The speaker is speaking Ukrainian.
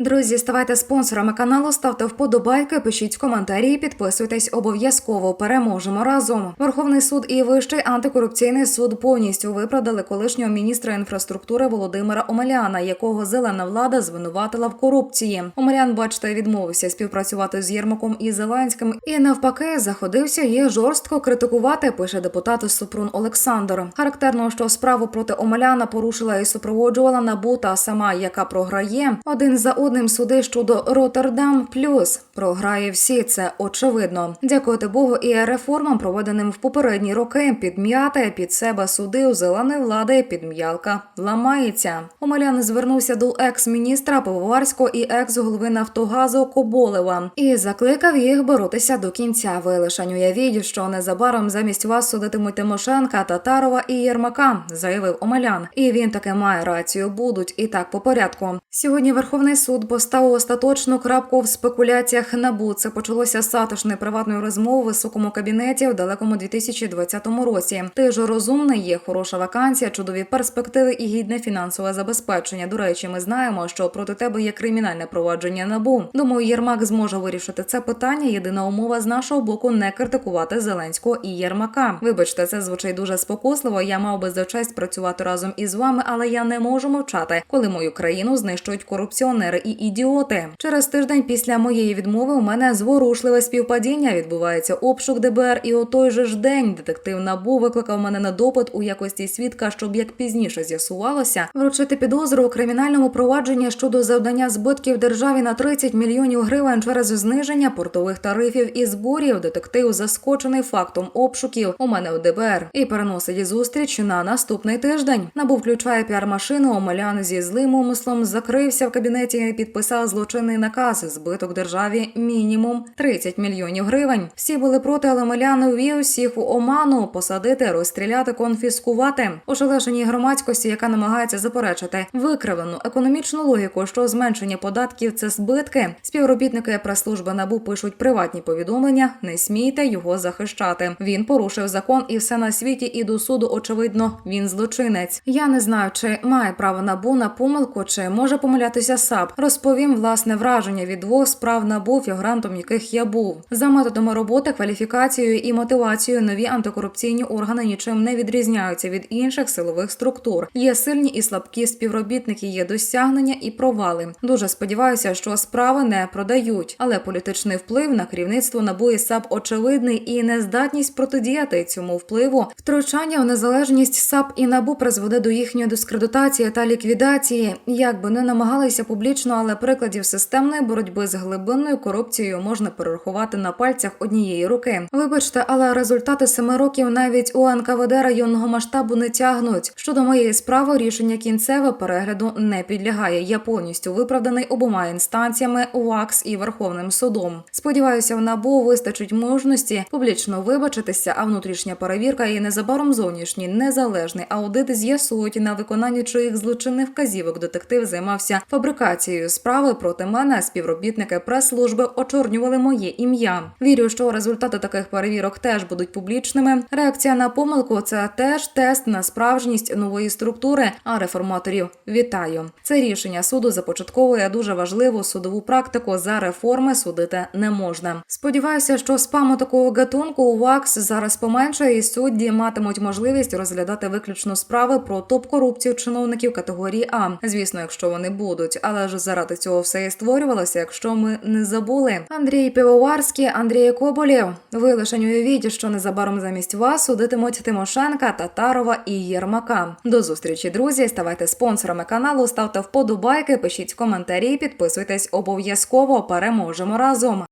Друзі, ставайте спонсорами каналу, ставте вподобайки, пишіть коментарі, підписуйтесь обов'язково. Переможемо разом. Верховний суд і Вищий антикорупційний суд повністю виправдали колишнього міністра інфраструктури Володимира Омеляна, якого зелена влада звинуватила в корупції. Омелян, бачите, відмовився співпрацювати з Єрмаком і Зеленським, і навпаки заходився їх жорстко критикувати. Пише депутат Супрун Олександр. Характерно, що справу проти Омеляна порушила і супроводжувала НАБУ та сама, яка програє один за одним суди щодо Роттердам Плюс. Програє всі, це очевидно. Дякувати Богу, і реформам, проведеним в попередні роки, підм'яти під себе суди у зеленої влади підм'ялка ламається. Омелян звернувся до екс-міністра Пивоварського і екс-голови Нафтогазу Коболева і закликав їх боротися до кінця. Ви лише уявіть, що незабаром замість вас судитимуть Тимошенка, Татарова і Єрмака, заявив Омелян. І він таки має рацію. Будуть і так по порядку. Сьогодні Верховний суд поставив остаточну крапку в спекуляціях набу. Це почалося з сатошної приватної розмови в високому кабінеті в далекому 2020 році. Ти ж розумний, є хороша вакансія, чудові перспективи і гідне фінансове забезпечення. До речі, ми знаємо, що проти тебе є кримінальне провадження набу. Думаю, Єрмак зможе вирішити це питання. Єдина умова з нашого боку не критикувати Зеленського і Єрмака. Вибачте, це звучить дуже спокусливо. Я мав би за честь працювати разом із вами, але я не можу мовчати, коли мою країну знищують корупціонери і ідіоти. Через тиждень після моєї відмови у мене зворушливе співпадіння. Відбувається обшук ДБР, і у той же ж день детектив Набу викликав мене на допит у якості свідка, щоб як пізніше з'ясувалося, вручити підозру у кримінальному провадженні щодо завдання збитків державі на 30 мільйонів гривень через зниження портових тарифів і зборів. Детектив заскочений фактом обшуків у мене у ДБР і переносить зустріч на наступний тиждень. Набу включає піар-машину. Омелян зі злим умислом закрився в кабінеті підписав злочинний наказ збиток державі мінімум 30 мільйонів гривень. Всі були проти, але Омелян увів усіх у оману посадити, розстріляти, конфіскувати. Ошелешеній громадськості, яка намагається заперечити викривлену економічну логіку, що зменшення податків це збитки. Співробітники прес-служби набу пишуть приватні повідомлення. Не смійте його захищати. Він порушив закон і все на світі. І до суду, очевидно, він злочинець. Я не знаю, чи має право набу на помилку, чи може помилятися САП. Розповім власне враження від двох справ набу, фігурантом яких я був. За методами роботи, кваліфікацією і мотивацією нові антикорупційні органи нічим не відрізняються від інших силових структур. Є сильні і слабкі співробітники, є досягнення і провали. Дуже сподіваюся, що справи не продають, але політичний вплив на керівництво НАБУ і САП очевидний і нездатність протидіяти цьому впливу. Втручання в незалежність САП і НАБУ призведе до їхньої дискредитації та ліквідації. Як би не намагалися публічно, але прикладів системної боротьби з глибинною корупцією можна перерахувати на пальцях однієї руки. Вибачте, але результати семи років навіть у НКВД районного масштабу не тягнуть. Щодо моєї справи, рішення кінцеве перегляду не підлягає. Я повністю виправданий обома інстанціями УАКС і Верховним судом. Сподіваюся, в НАБУ вистачить мужності публічно вибачитися, а внутрішня перевірка і незабаром зовнішній незалежний аудит з'ясують на виконанні чиїх злочинних вказівок детектив займався фабрикацією справи проти мене. Співробітники прес-служби очорнювали моє ім'я. Вірю, що результати таких перевірок теж будуть публічними. Реакція на помилку це теж тест на справжність нової структури. А реформаторів вітаю. Це рішення суду започатковує дуже важливу судову практику. За реформи судити не можна. Сподіваюся, що спаму такого гатунку у ВАКС зараз поменшає, і судді матимуть можливість розглядати виключно справи про топ-корупцію чиновників категорії А. Звісно, якщо вони будуть, але ж заради цього все і створювалося, якщо ми не забули. Андрій Півоварський, Андрій Коболєв. Ви лише уявіть, що незабаром замість вас судитимуть Тимошенка, Татарова і Єрмака. До зустрічі, друзі. Ставайте спонсорами каналу, ставте вподобайки, пишіть коментарі, підписуйтесь обов'язково. Переможемо разом.